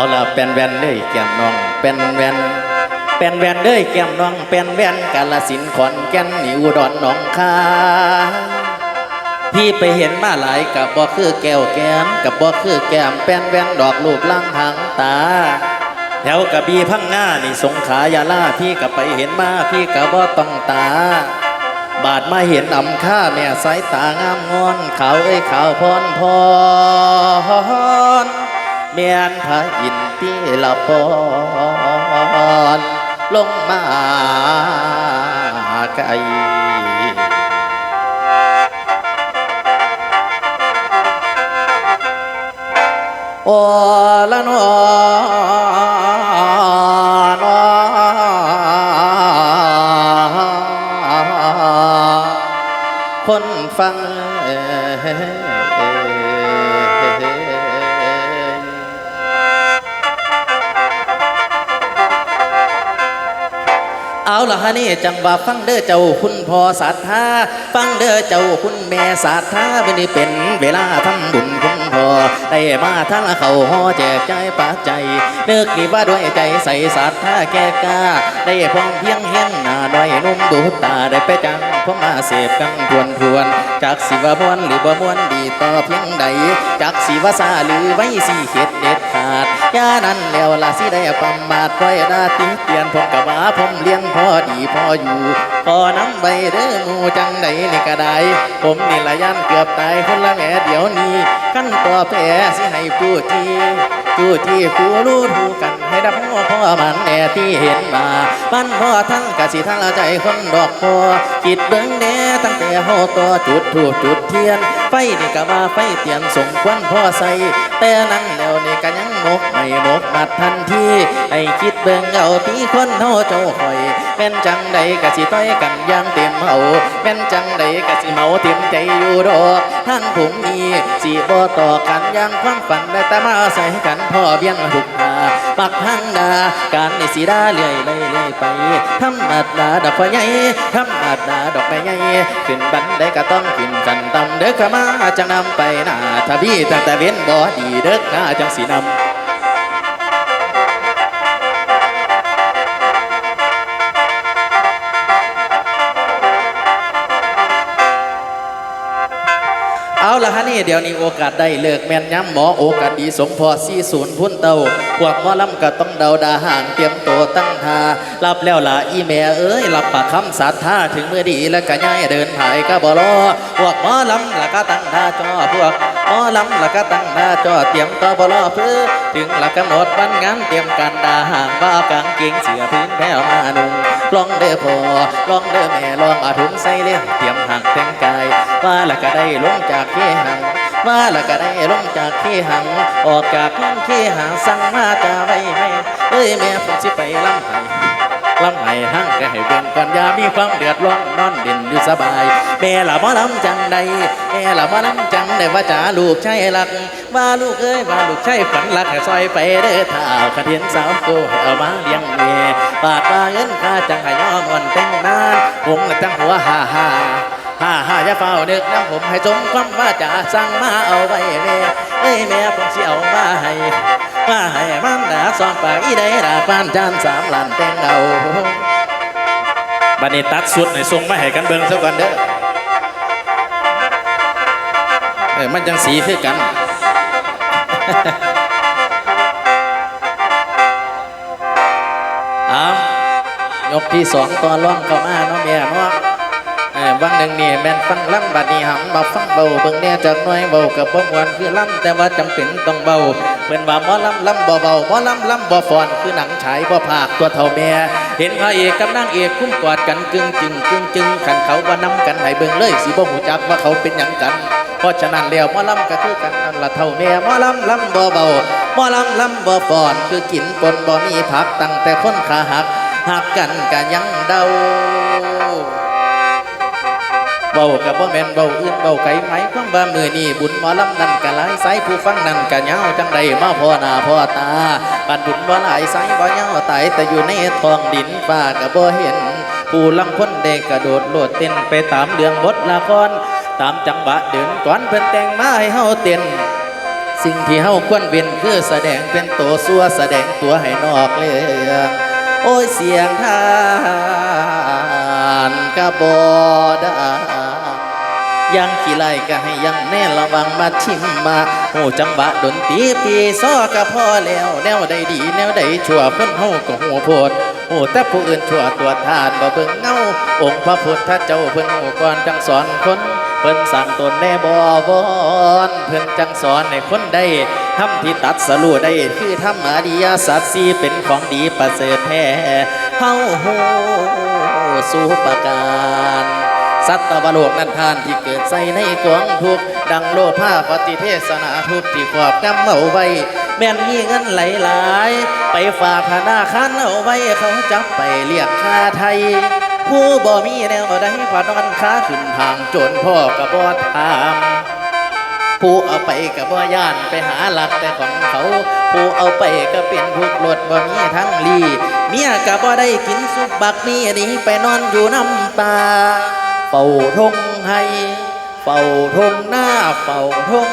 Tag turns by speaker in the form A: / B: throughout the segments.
A: เอาละเป็นแวนเลยแก้มน้อง เป็นแวนเป็นแวนเลยแก้มน้อง เป็นแวนกาลสินขอนแก่นนิวดอนหนองคาพี่ไปเห็นมาหลายกับบ่คือแก้วแก้มกับบ่คือแก้มเป็นแวนดอกรูปร่างหางตาแถวกระบี่พังงานี่สงขายาลาพี่ก็ไปเห็นมาพี่ก็บ่ต้องตา บาดมาเห็นอำค่าแม่สายตางามงอนขาวเอ้ยขาวพรพรเมียนพระอิ นทร์ที่ละพรลงมาไกลโอละนอนคนฟัง ฮะนี่จังว่าฟังเด้อเจ้าคุณพ่อศรัทธาฟังเด้อเจ้าคุณแม่ศรัทธาวันนี้เป็นเวลาทำบุญคุณพ่อได้มาทั้งเขาห่อแจกใจปัจจัยนึกนี่ว่าด้วยใจใส่ศรัทธาแก่กล้าได้พ้อมเพียงเฮียงหน้าด้อยนุ่มดูตาได้ไปจังผมมาเสพกังทวนทวน จากสิวมวนหรือบ่มวนดีต่อเพียงใดจากสิวาซาหรือไว้สีเข็ดเด็ดขาดยานั้นแล้วละสิได้ประมาทปล่อยดาติเตียนผมกะว่าผมเลี้ยงพอดีพออยู่พอน้ำใบเด้อมูจังใดนี่ก็ได้ผมนี่ละยันเกือบตายคนละแง่เดี๋ยวนี้ขั้นต่อแพ้สิให้ผู้ที่ ผู้ที่ผู้รู้ถูกันให้ดับหัวพ่อมันแน่ที่เห็นมามันพ่อทั้งกะสิทั้งใจคนดอกพอคิดเบิ่งแน่ตั้งแต่โหต่อจุดถูกจุดเทียน ไฟนี่ก็ว่าไฟเตียนสมควรพ่อใส่แต่นั่งแล้วนี่ก็ยังมกไม่มกมัดทันทีให้คิดเบิ่งเอาพี่คนเฮาเจ้าคอย แม่นจังใดก็สิต้อยกันย่างเต็มเฮาแม่นจังใดก็สิเมาเต็มใจอยู่ดอกท่านผมนี้สิบ่ต่อกันย่างความฝันได้แต่มาใส่กันพ่อเบี้ยงหุกหาปักหังดาการในสีดาเลื่อยเลยเลยไปธรรมดาดอกไฟใหญ่ธรรมดาดอกไม้ใหญ่ขึ้นบันไดก็ต้องขึ้นกันตำเด้อขมาจังนำไปหน้าถ้าพี่ตั้งแต่เว้นบ่ดีเด้อหน้าจังสีนำ เอาละฮะนี่เดี๋ยวนี้โอกาสได้เลิกแม่นย้ำหมอโอกาสดีสมพอสี่ศูนย์พุ่นเตาพวกหมอลำก็ต้องเดาดาห่างเตรียมตัวตั้งท่ารับแล้วล่ะอีแม่เอ้ยรับปากคำสัตย์ท่าถึงเมื่อดีแล้วก็ย่ายเดินถ่ายก็บ่รอ พวกหมอลำละก็ตั้งท่าจอพวกหมอลำละก็ตั้งท่าจอเตรียมตัวบ่รอเพื่อถึงหลักกำหนดวันงานเตรียมการดาห่างบ้ากางเกงเสือพื้นแผ่วมาหนุ่งลองเด้อพ่อลองเด้อแม่ลองอาถุงใส่เลี้ยงเตรียมห่างแต่งกายว่าละก็ได้ลงจากที่หังว่าละก็ได้ลงจากที่หัง ออกจากที่หางสั่งมาจาไว้ให้เอ้ยแม่ผมสิไปลำไห้ ลำไห้ห้างก็ให้เบิ่งก่อนอยามีความเดือดร้อนนอนเด่นอยู่สบายแม่ละบ่ลำจังใดแม่ละบ่ลำจังได้ว่าจ๋าลูกใชายรัก ว่าลูกเอ้ยว่าลูกใชายฝันรักให้ซอยไปเด้อถ้าเอาขันเห็นสาวโกเอามาเลี้ยงแม่บาดว่าเงินค่าจังให้ยอมวันแต่งนานผมจังหัวฮ่าฮ่าฮ่าฮ่าอย่าเฝ้านึกน้ำผมให้จงความว่าจะสั่งมาเอาไว้แม่เอ้ยแม่ผมเสิเอามาให้ มาให้มันดาสองปากอีได้ดาปานจานสามล้านแต่งเอาบัดนี้ตัดสุดในทรงมาให้กันเบิ่งซะก่อนเด้อเอ้ยมันจังสีคือกันเอายกที่สองตอนร้องเข้ามาเนาะแม่เนาะเออ วันหนึ่งนี่แม่นฟังล่ำบัดนี้หังมาฟังเบาเบิ่งแน่จากน้อยเบากับบ่มวนคือล่ำแต่ว่าจำเป็นต้องเบาเพิ่นว่าหมอล่ำล่ำบ่เบาหมอล่ำล่ำบ่ฟอนคือหนังฉายบ่ภาคตัวเท่าแม่เห็นพระเอกกับนางเอกคุ้มกอดกันกึ่งจึงกึ่งจึงขันเขาว่านำกันให้เบิ่งเลยสิบ่หูจักว่าเขาเป็นหยังกันเพราะฉะนั้นแล้วหมอลำก็คือกันนั่นละเท่าแม่หมอลำลำบ่เบาหมอลำลำบ่ฟอนคือกินปนบ่มีผักตั้งแต่คนขาหักหักกันก็ยังเดา เบากับบ่แม่นเบาอื่นเบาไกลไหมความว่ามือนี่บุญหมอลำนั่นกะหลายสายผู้ฟังนั่นกะเหงาจังใดมาพ่อหน้าพ่อตาปันบุญบ่หลายสายบ่เหงาตายแต่อยู่ในท้องดินฟ้าก็บ่เห็น ผู้ลำคนเด็กกระโดดโลดเต้นไปตามเรื่องบทละครตามจังหวะเดินก่อนเพิ่นแต่งมาให้เฮาเต้นสิ่งที่เฮาควรเวียนคือแสดงเป็นตัวสัวแสดงตัวให้นอกเรื่องโอ้ยเสียงทานกะบอดา ยังขี่ไล่ก็ให้ยังแน่ระวังมาชิมมาโอ้จังหวะดนตรีปีซ้อก็พอแล้วแนวใดดี แนวใดชั่วเพิ่นเฮาก็หัวโพดโอ้แต่ผู้อื่นชั่วตัวทานบ่เบิ่งเงาองค์พระพุทธเจ้าเพิ่นโอ้ก่อนจังสอนคนเพิ่นสั่งตนแน่บ่วอนเพิ่นจังสอนให้คนได้ทำที่ตัดสรู้ได้คือธรรมอริยสัจสี่เป็นของดีประเสริฐแท้เฮาโหสู่ประการ สัตวโลกนันทานที่เกิดใส่ในกองทุกดังโลภาปฏิเทศนาทุกที่ครอบกำเอาไว้แม่นมีเงินไหลหลาย ไปฝากธนาคารเอาไว้เขาจับไปเรียกค่าไทย ผู้บ่มีแนวใดพานอนค้าขึ้นทางจนพ่อกับบ่ถามผู้เอาไปกับบ่ย่านไปหาหลักแต่ของเขา ผู้เอาไปก็เป็นพวกรถบ่มีทั้งลีเมียก็บ่ได้กินสุบบักมีหนีไปนอนอยู่น้ำตา เฝ้าทงให้เฝ้าทงหน้าเฝ้าทง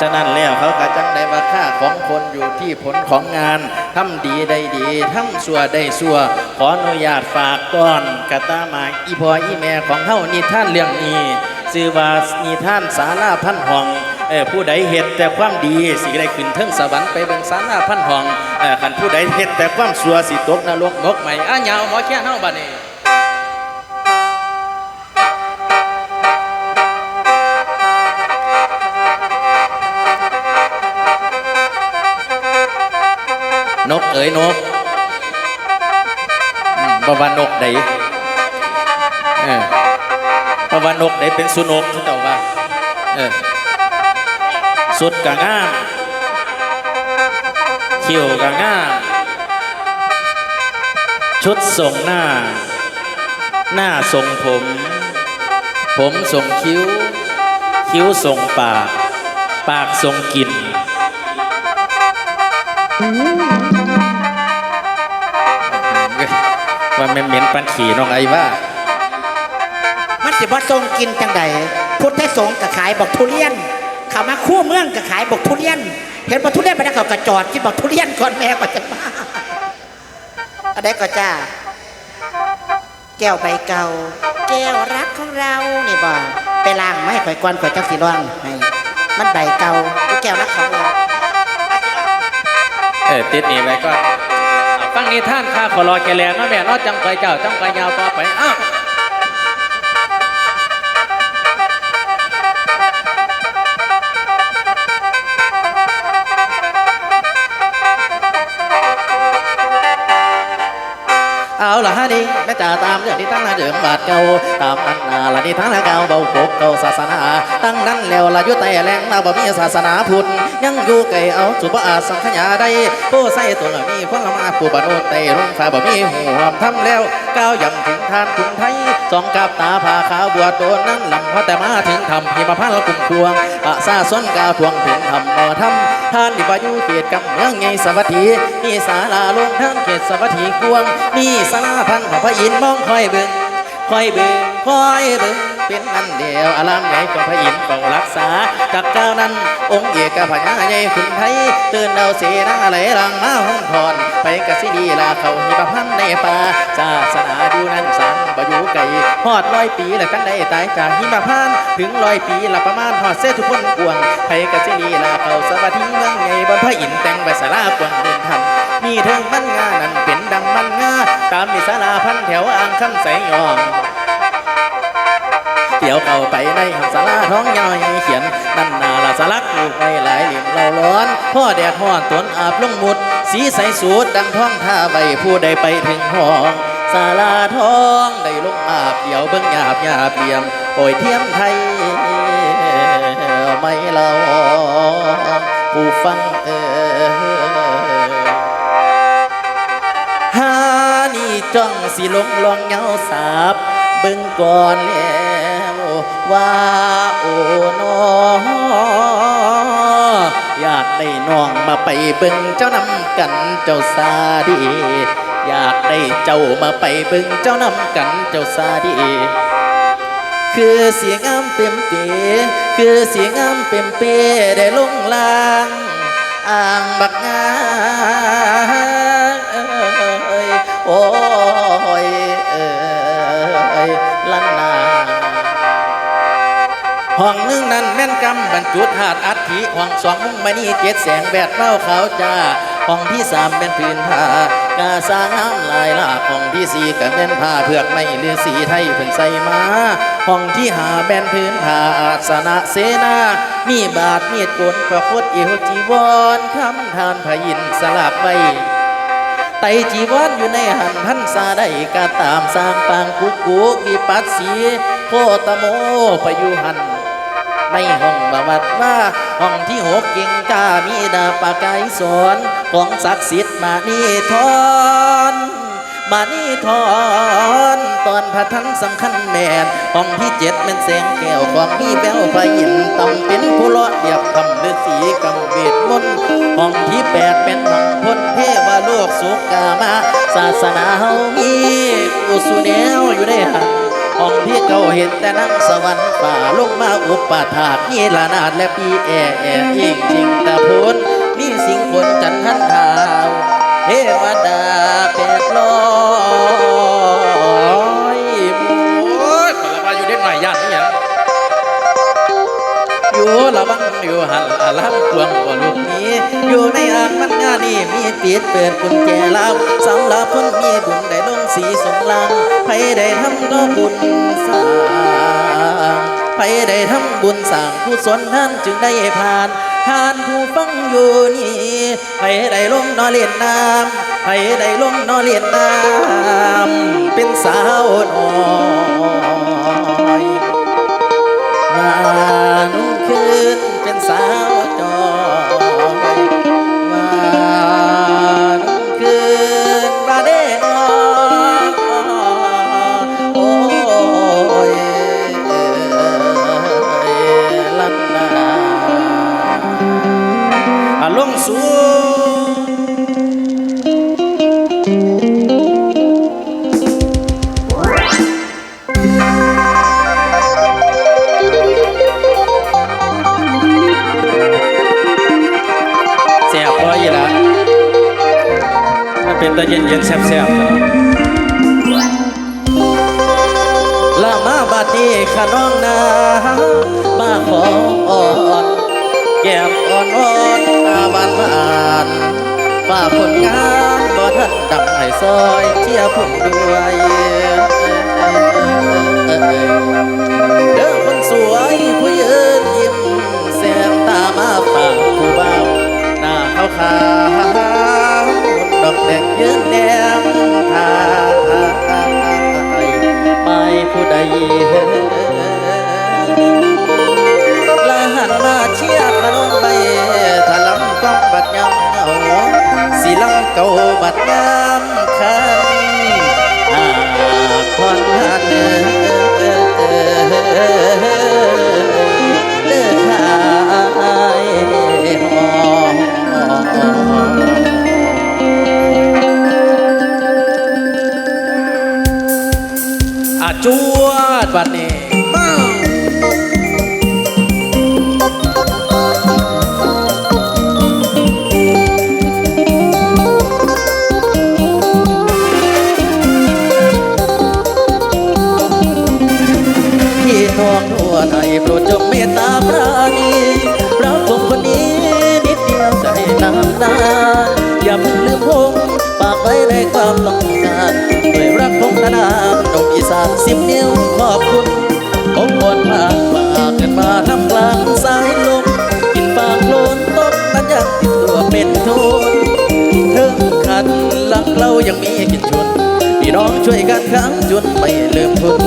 A: ฉะนั้นแล้วเขาก็จังได้ว่าค่าของคนอยู่ที่ผลของงานทำดีได้ดีทำชั่วได้ชั่ว ขออนุญาตฝากก่อนกะตามาอีพออีแม่ของเฮานิท่านเรื่องนี้ชื่อว่านิท่านสาราพันห้องเออผู้ใดเฮ็ดแต่ความดีสิได้ขึ้นเทิงสวรรค์ไปเบิ่งสาราพันห้องเออคันผู้ใดเฮ็ดแต่ความชั่วสิตกนรกมกใหม่อ้ายาหมอแค่เฮาบัดนี้ นกเอ๋ยนกอืมบ่ว่านกใดเออบ่ว่านกใดเป็นสุนกเขาเจ้าว่าเออสุดกะงามคิ้วกะงามชุดทรงหน้า หน้าทรงผม ผมทรงคิ้ว คิ้วทรงปาก ปากทรงกลิ่น ว่าแม่นเหม็นปันขี่น้องไอ้ว่า
B: มันสิบ่ทรงกินจังใดพุทธสงฆ์ก็ขายบอกทุเรียนเขามาคู่เมืองก็ขายบอกทุเรียน เห็นบอกทุเรียนไปแล้วเขาก็จอดที่บอกทุเรียนก่อนแม่ก็จะมาอะไรก็จ้า แก้วใบเก่า แก้วรักของเรานี่บ่ไปล้างไม่ข่อยก่อนข่อยจักสิร้องให้มันใบเก่าแก้วรักของเรา
A: เออติดหนี่ไว้ก็เอา ฟังนิท่านข้าขอรอแกแลนเนะแม่เนาะจังไปเจ้าจังไปยาวต่อไปอ้าวเอาละฮะนี่แม่จ่าตามเรื่องที่ตั้งนาเดิมบาดเก่าตามอันนาละนี่ทั้งละเก่าเบาปกเก่าศาสนา ตั้งนั้นแล้วละยุแต่แรงนาบ่มีศาสนาพุทธ ยังอยู่ไกลเอาสุบอาสังขยาได้ผู้ใส่ตัวมีพวกลมาผู้บรรโนไตรุ่งฟ้าบ่มีหัวทำแล้วก้าวยำถึงทานคุณไทยสองกับตาผาขาวบัวโตนนั้นลำพอแต่มาถึงทำพิมพันละกุ่มพวงอาซาส้นกาทวงถึงทำบ่ทำท่านที่บายุเขตกับเมืองไงสวัสดีมีศาลาลงทางเขตสวัสดีกวงมีสาราพันของพระอินทร์มองคอยเบิ่งคอยเบิ่งคอยเบิ่ง เป็นอันเดียวอารามใหญ่ของพระอินทร์ต้องรักษา จากเจ้านั้นองค์เอกพญาใหญ่ขุนไทยตื่นเอาเสนาไหลรังมาห้องทอนไปกสิดีลาเขาหิมพันในป่าศาสนาอยู่นั้นสังบอยู่ไกลฮอดร้อยปีแล้วกันได้ตายจากหิมพันถึงร้อยปีละประมาณฮอดเสทุกคนกวงไปกสิดีลาเขาสวัสดีเมืองใหญ่บนพระอินทร์แต่งใบสารากวงเดินทันมีเทิงมันงานั่นเป็นดังมันงาตามนิสาราพันแถวอ่างคำใสยอง เดี๋ยวเข้าไปในหสาราท้องย่อยเขียนนั่นนาละสลักลูกไปหลายเหลี่ยมเราร้อน พ่อแดดห้อนตนอาบลงหมุด สีใสสูดดังท้องท่าใบผู้ใดไปถึงห้องศาลาท้องได้ลงอาบเดี๋ยวเบิ่งหยาบหยาบเหลี่ยมโอยเทียมไทยไม่เราผู้ฟังเออหานี่จ้องสิลงลองเหงาสาบ เบิ่งก่อนแล้วว่าโอ้นอได้น้องมาไปเบิ่งเจ้านำกันเจ้าสาดีอยากได้เจ้ามาไปเบิ่งเจ้านำกันเจ้าสาดีคือเสียงงามเต็มเปคือเสียงงามเต็มเปได้ลงลางอ่างบักงาโอ้ ห้องหนึ่งนั้นแม่นกำบรรจุธาตุอัฐิห้องสองมุ้งมณีเจ็ดแสงแวดเล่าขาวจ้าห้องที่สามเป็นพื้นผ้ากาสร้างน้ำลายลาห้องที่สี่ก็เป็นผ้าเผือกไม่เลือสีไทยเพิ่นใส่มาห้องที่หาแบนพื้นผ้าอาสนะเสนา มีบาทมีดโกนประพดเอวจีวรคำทานพยินสลับไว้ไตจีวรอยู่ในหันพันซาได้กาตามสร้างปางกุกกุกวิปัสสีโคตโมไปอยู่หัน ในห้องบวัดว่าห้องที่หกเก่งกามีดาปากายสอนของศักดิ์สิทธิ์มานี่ทอนมานี่ทอนตอนพระทันสำคัญแมนห้องที่เจ็ดเป็นแสงแก้วของมีแววไฟยินตำเป็นผู้เลาะเดียบคำฤาษีกำเวทมนต์ห้องที่แปดเป็นห้องพ้นเทวโลกสุกามา ศาสนาเฮามีอุสุแนวอยู่ในหันห้ เก่าเห็นแต่นั่งสวรรค์ฝ่าลงมาอุปถากนี่ลานาดและปีแอแอเองจริงตะพูนนี่สิงคนจันทันทาวเทวดาแปดร้อย
C: โอ้ยปลาว่าอยู่เด็กหน่อยย่านนี่หยัง
A: อยู่ระวังอยู่หันอาลัมพวงบ่ลูกนี้ อยู่ในอ่างมันงานนี่มีปิดเปิดกุญแจลับสำหรับคนมีบุญได้ล สีสงลังใครได้ทำก็บุญสร้างไปได้ทำบุญสร้างกุศลท่านจึงได้ผ่านท่านผู้ฟังอยู่นี่ไปได้ลงนอเลียนน้ำไปได้ลงนอเลียนน้ำเป็นสาวน้อยมานุ่งคืนเป็นสาว ดังให้ซอยเชียร์ผมด้วย ดยำคันอาคนหันเด้อหายหออาจวดบัดนี้ ความต้องการด้วยรักพงธนาตรงอีสานสิบนิ้วขอบคุณผมวนมาฝากกันมาทำกลางสายลมกินฟางโลนต้นนั้นยังติดตัวเป็นทุนถึงขันหลักเรายังมีกินชนพี่น้องช่วยกันค้งจนไม่ลืมทุน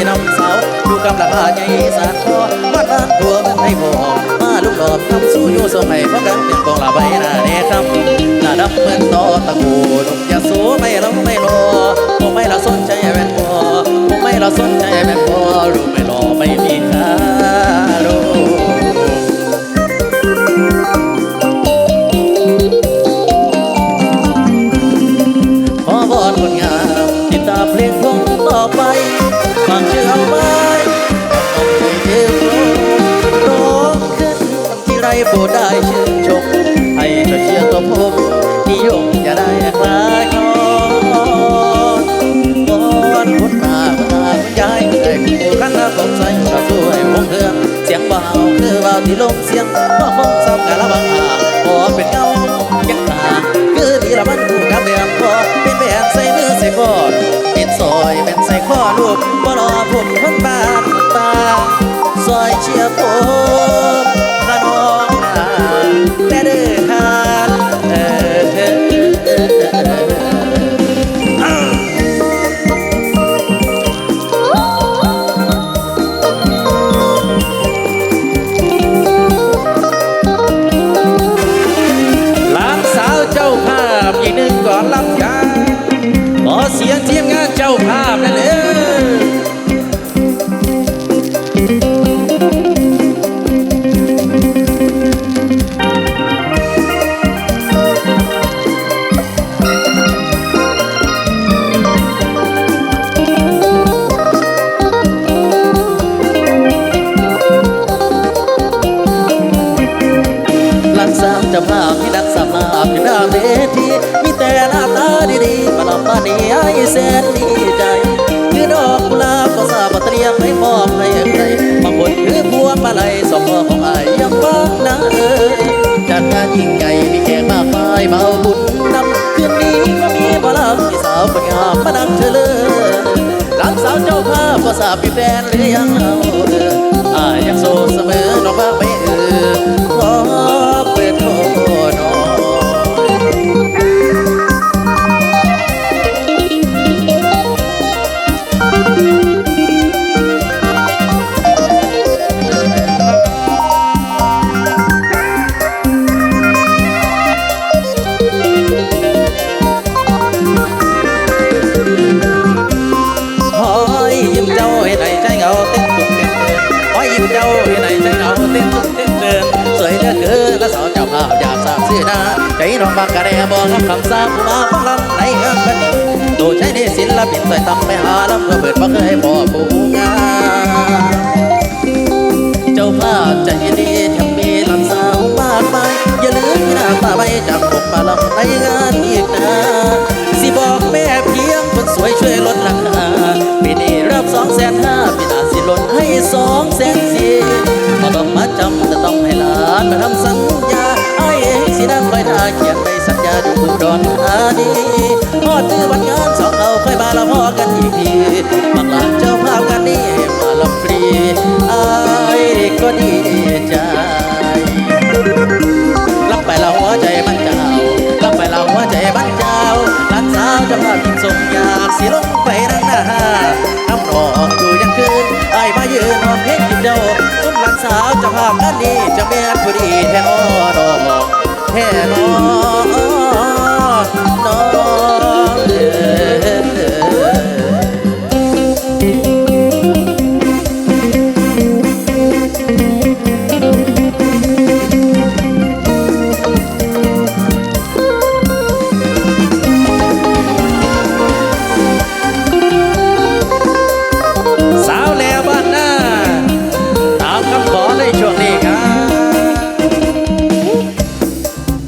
A: พี่น้องสาวดูกำลังพาใหญ่สานคอวัดบ้านตัวเมืองไทยพอมาลูกหลอบทำสู้อยู่สมัยพราะกันเป็นกองลาใบหน้าแน่คำหน้าดำเหมือนต่อตะโกนกยาโสสูไม่ร้องไม่รอ ผู้ขันละผมใส่กระสวยวงเรือเสียงเบาคือเบาที่ลงเสียงว่าคงซ้ำกะละบังอาพอเป็นเงายังตาคือดีละมันผู้กับเดือมพอเป็นแบนใส่มือใส่คอเป็นซอยเป็นใส่ข้อลูกบ่รอผมคนบ้าน เสียงทีมงานเจ้าภาพนั่นเองหลานสาวเจ้าภาพที่ดักสามาบอยู่หน้าเวทีมีแต่หน้าตาดีๆมาลำบานนี้ แสนดีใจ คือดอกกุหลาบก็ทราบว่าเตรียมให้มอบให้ใครบางคนคือพวงมาลัยสองมือของไอ้ายยังบ้างนะเออจัดงานยิ่งใหญ่มีแขกมากมายมาเอาบุญนำคืนนี้ก็มีหมอลำที่สาวคนงามมาดังเธอเลยหลานสาวเจ้าภาพก็ทราบมีแฟนหรือยังเอาเอออายยังโสดเสมอน้องว่าไม่เออ บางกะแดบอกรับคำสาผู้มาฟังลำในเฮือนบันนี้ดูใช้ในศิลปินใส่ตำไปหาลำเพื่อเปิดบ่เคยพอผู้งานเจ้าภาพใจดีทั้งมีหลานสาวมากมายอย่าลืมหน้าตาใบจากผมมาลำในงานอีกนะสิบอกแม่เพียงคนสวยช่วยลดราคาปีนี้รับสองแสนห้าปีหน้าสิลดให้สองแสนสี่มาต้องมาจำแต่ต้องให้หลานมาทำสัญญา ดีพอตื้อวันงานสองเอาค่อยมาละพอกันอีกทีบักหลานเจ้าภาพกันนี้มาลำฟรีไอ้ก็ดีใจรับไปล้วหัวใจมันเจ้ารับไปล้วหัวใจมันเจ้าหลานสาวจะพาพิงส่งยาสิลงไปนั่งหน้าน้ำนองอยู่ยังคืนไอ้มายืนนอนเพลงกินเจ้าสุมหลานสาวจะภาพนั่นนี่จะเมียนผู้ดีแท้นอดอกแท้นอ no, yeah.